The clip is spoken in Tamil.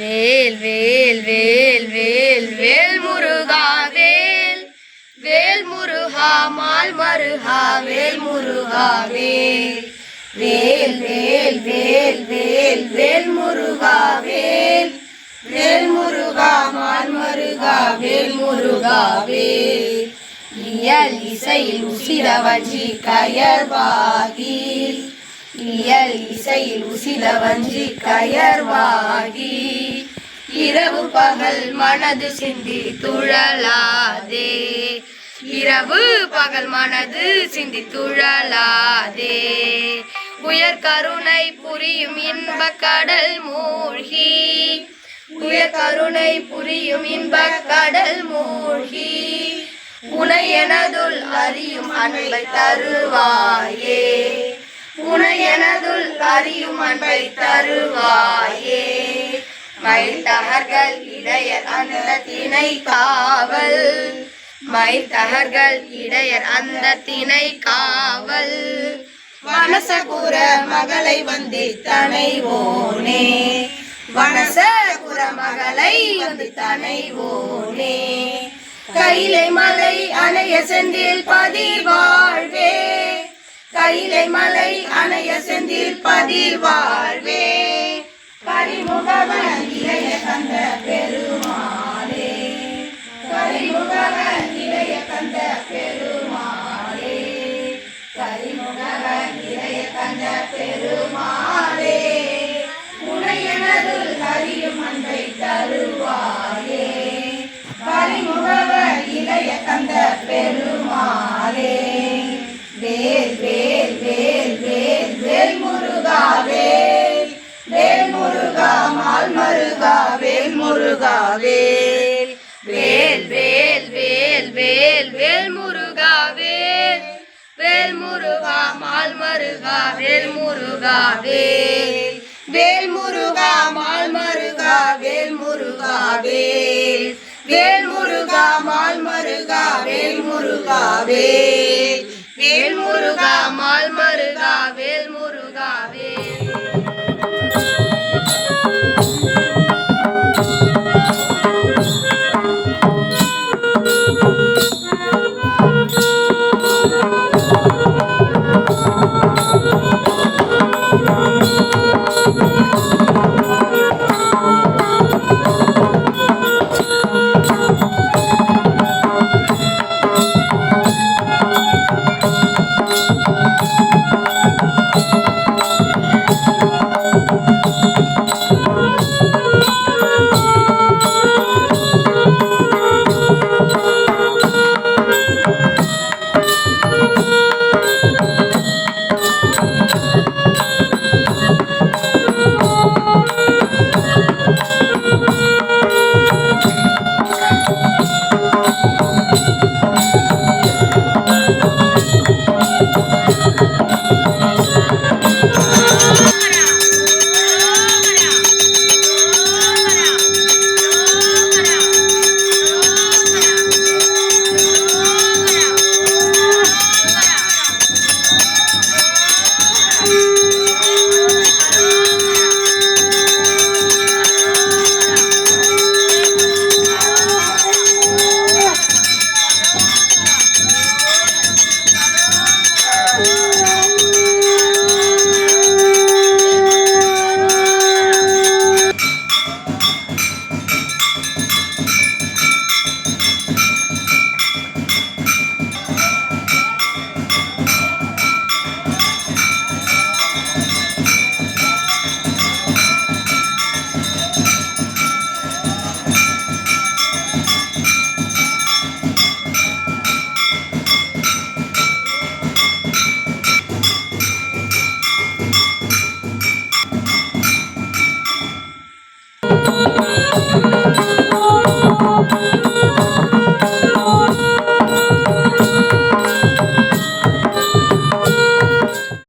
வேல் வேல் வேல் வேல் வேல் முருகா வேல். வேல் முருகா மால் மருகா வேல் முருகா வேல். வேல் வேல் வேல் வேல் வேல் முருகா வேல். வேல் முருகா மால் மருகா வேல் முருகா வேல். இயல் இசையில் உசிரவஞ்சி கயர்வாகி இயல் இசையில் உசித வஞ்சி கயர்வாகி இரவு பகல் மனது சிந்தி துழலாதே. இரவு பகல் மனது சிந்தி துழலாதே. உயர் கருணை புரியும் இன்ப கடல் மூழ்கி. உயர் கருணை புரியும் இன்ப கடல் மூழ்கி. உனை எனதுள் அறியும் அன்பை தருவாயே. புனையனதுள் எனதுள் அறியும் அன்பை தருவாயே. மைத்தகர்கள் இடையர் அந்த திணை காவல். மைத்தகர்கள் இடையர் அந்த திணை காவல். வனசபுர மகளை வந்தி தனைவோனே. வனசபுர மகளை வந்து தனைவோனே. கைலை மலை அணைய செந்தில் பதிவாழ்வே கைலை மலை அணைய செந்தில் பதிர் வாழ்வே. கரிமுகவன் இளைய தந்த பெருமா முருகா மால் மருகா வேல் முருகா வேல். வேல் வேல் வேல் வேல் வேல் முருகா வேல். வேல் முருகா மால் மருகா வேல் முருகா வேல். வேல் முருகா மால் மருகா வேல் முருகா வேல். வேல் முருகா மால் மருகா வேல் முருகா வேல். வேல் முருகா மால் மருகா